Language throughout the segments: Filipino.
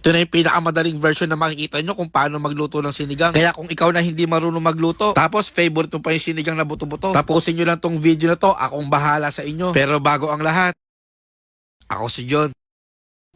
Ito na yung pinakamadaling version na makikita nyo kung paano magluto ng sinigang. Kaya kung ikaw na hindi marunong magluto, tapos favorite mo pa yung sinigang na buto-buto, tapusin nyo lang tong video na to, akong bahala sa inyo. Pero bago ang lahat, ako si John.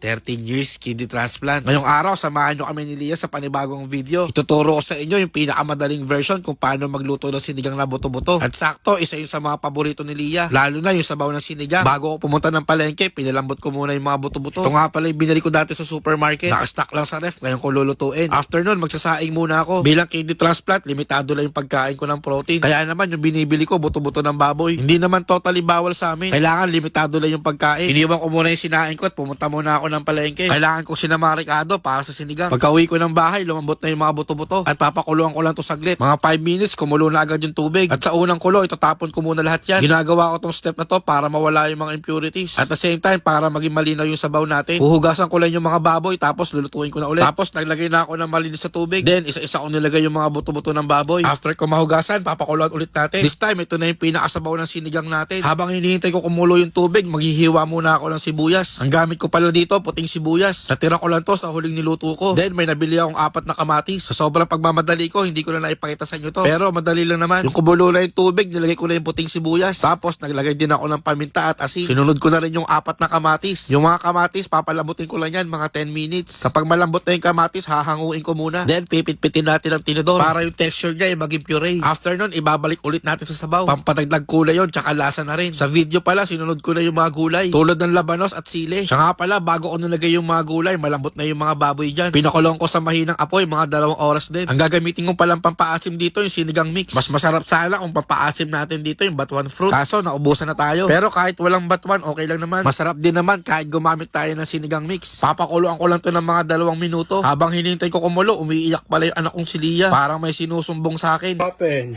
13 years kidney transplant. Ngayong araw, samahan nyo kami ni Lia sa panibagong video. Ituturo ko sa inyo yung pinakamadaling version kung paano magluto ng sinigang na buto-buto. At sakto, isa yun sa mga paborito ni Lia. Lalo na yung sabaw ng sinigang. Bago ako pumunta ng palengke, pinalambot ko muna yung mga buto-buto. Ito nga pala yung binili ko dati sa supermarket. Nakastock lang sa ref, ngayon ko lulutuin. After nun, magsasaing muna ako. Bilang kidney transplant, limitado lang yung pagkain ko ng protein. Kaya naman, yung binibili ko, buto-buto ng baboy. Hindi naman totally bawal sa amin. Kailangan limitado lang yung pagkain. Iniwan ko muna yung sinain ko at pumunta muna ako ng palengke. Kailangan ko sinama Ricardo para sa sinigang. Pagka uwi ko ng bahay, lumambot na yung mga buto-buto. At papakuluan ko lang to saglit. Mga 5 minutes, kumulo na agad yung tubig. At sa unang kulo, itatapon ko muna lahat yan. Ginagawa ko tong step na to para mawala yung mga impurities. At the same time, para maging malinaw yung sabaw natin. Huhugasan ko lang yung mga baboy, tapos lulutuin ko na ulit. Tapos naglagay na ako ng malinis sa tubig. Then, isa-isa ko nilagay yung mga buto-buto ng baboy. After ko mahugasan, papakuluan ulit natin. This time, ito na yung pinakasabaw ng sinigang natin. Habang hinihintay ko kumulo yung tubig, maghihiwa muna ako ng sibuyas. Ang gamit ko pala dito, puting sibuyas. Natira ko lang to sa huling niluto ko. Then, may nabili akong apat na kamatis. Sa sobrang pagmamadali ko, hindi ko na naipakita sa inyo to. Pero madali lang naman. Yung kumulo na yung tubig, nilagay ko na yung puting sibuyas. Tapos, naglagay din ako ng paminta at asin. Sinunod ko na rin yung apat na kamatis. Yung mga kamatis, papalambutin ko lang yan mga 10 minutes. Kapag malambot na yung kamatis, hahanguin ko muna. Then, pipit-pitin natin ang tinidor para yung texture niya ay maging puree. After nun, ibabalik ulit natin sa sabaw. Pampadagdag kulay yon tsaka lasa na rin. Sa video pala, sinunod ko na yung mga gulay. Tulad ng labanos at sili. Siya nga pala, bago ko nilagay yung mga gulay, malambot na yung mga baboy dyan. Pinakulong ko sa mahinang apoy, mga dalawang oras din. Ang gagamitin ko palang pampaasim dito, yung sinigang mix. Mas masarap sana kung pampaasim natin dito yung batuan fruit. Kaso, naubusan na tayo. Pero kahit walang batuan, okay lang naman. Masarap din naman kahit gumamit tayo ng sinigang mix. Papakuluan ko lang to ng mga dalawang minuto. Habang hinintay ko kumulo, umiiyak pala yung anak kong si Lia. Parang may sinusumbong sa akin. Open.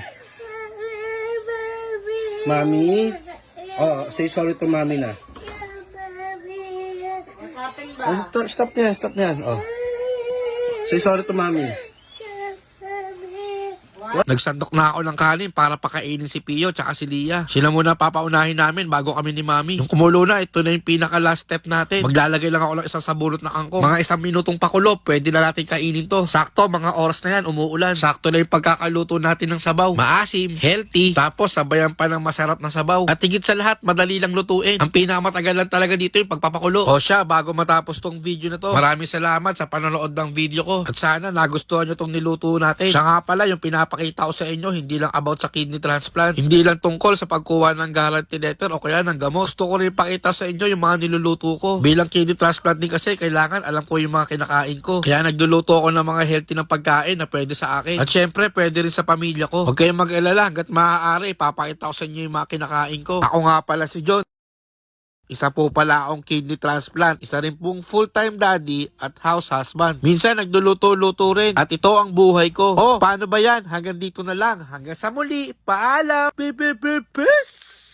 Mommy? Oh, say sorry to mommy na. Stop, stop na yan, stop na yan. Oh. Say sorry to mommy. Nagsandok na ako ng kanin para pakainin si Pio tsaka si Lia. Sila muna papaunahin namin bago kami ni Mami. Yung kumulo na, ito na yung pinaka last step natin. Maglalagay lang ako ng isang sabunot na kangkong. Mga isang minutong pakulo, pwede na natin kainin to. Sakto, mga oras na yan, umuulan. Sakto na yung pagkakaluto natin ng sabaw. Maasim, healthy, tapos sabayan pa ng masarap na sabaw. At higit sa lahat, madali lang lutuin. Ang pinakamatagal lang talaga dito yung pagpapakulo. O siya, bago matapos tong video na to, maraming salamat sa panonood ng video ko. At sana nagustuhan nyo tong niluto natin. Siya nga pala yung pinapakita ko sa inyo, hindi lang about sa kidney transplant, hindi lang tungkol sa pagkuha ng guarantee letter o kaya ng gamot. Gusto ko rin pakita sa inyo yung mga niluluto ko. Bilang kidney transplant din kasi, kailangan alam ko yung mga kinakain ko. Kaya nagluluto ako ng mga healthy ng pagkain na pwede sa akin. At syempre, pwede rin sa pamilya ko. Huwag kayong mag-alala, hanggat maaari, papakita ko sa inyo yung mga kinakain ko. Ako nga pala si John. Isa po pala akong kidney transplant. Isa rin pong full-time daddy at house husband. Minsan nagluluto-luto rin. At ito ang buhay ko. Oh, paano ba yan? Hanggang dito na lang. Hanggang sa muli. Paalam. Peace!